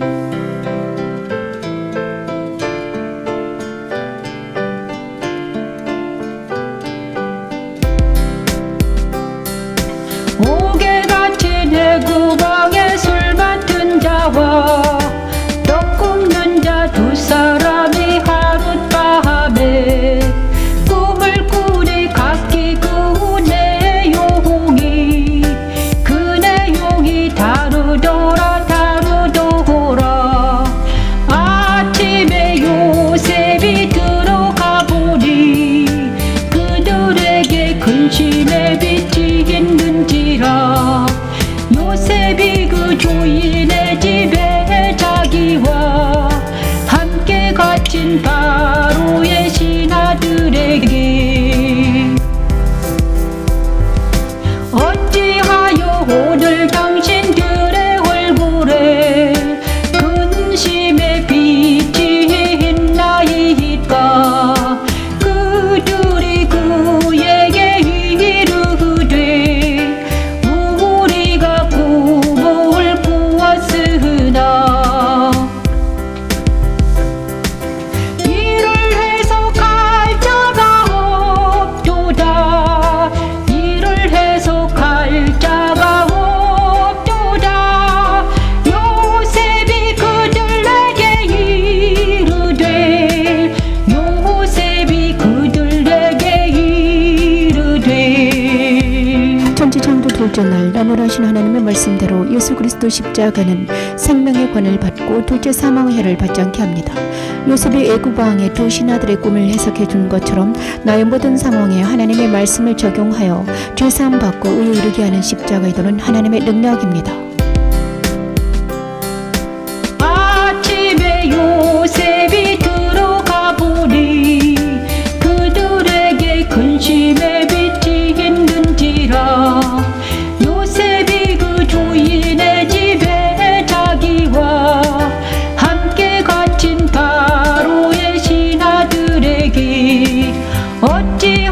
you 그 둘째 날 나무라신 하나님의 말씀대로 예수 그리스도 십자가는 생명의 권을 받고 둘째 사망의 해를 받지 않게 합니다. 요셉이 애굽 왕의 두 신하들의 꿈을 해석해 준 것처럼 나의 모든 상황에 하나님의 말씀을 적용하여 죄사함 받고 의에 이르게 하는 십자가의 도는 하나님의 능력입니다. Oggi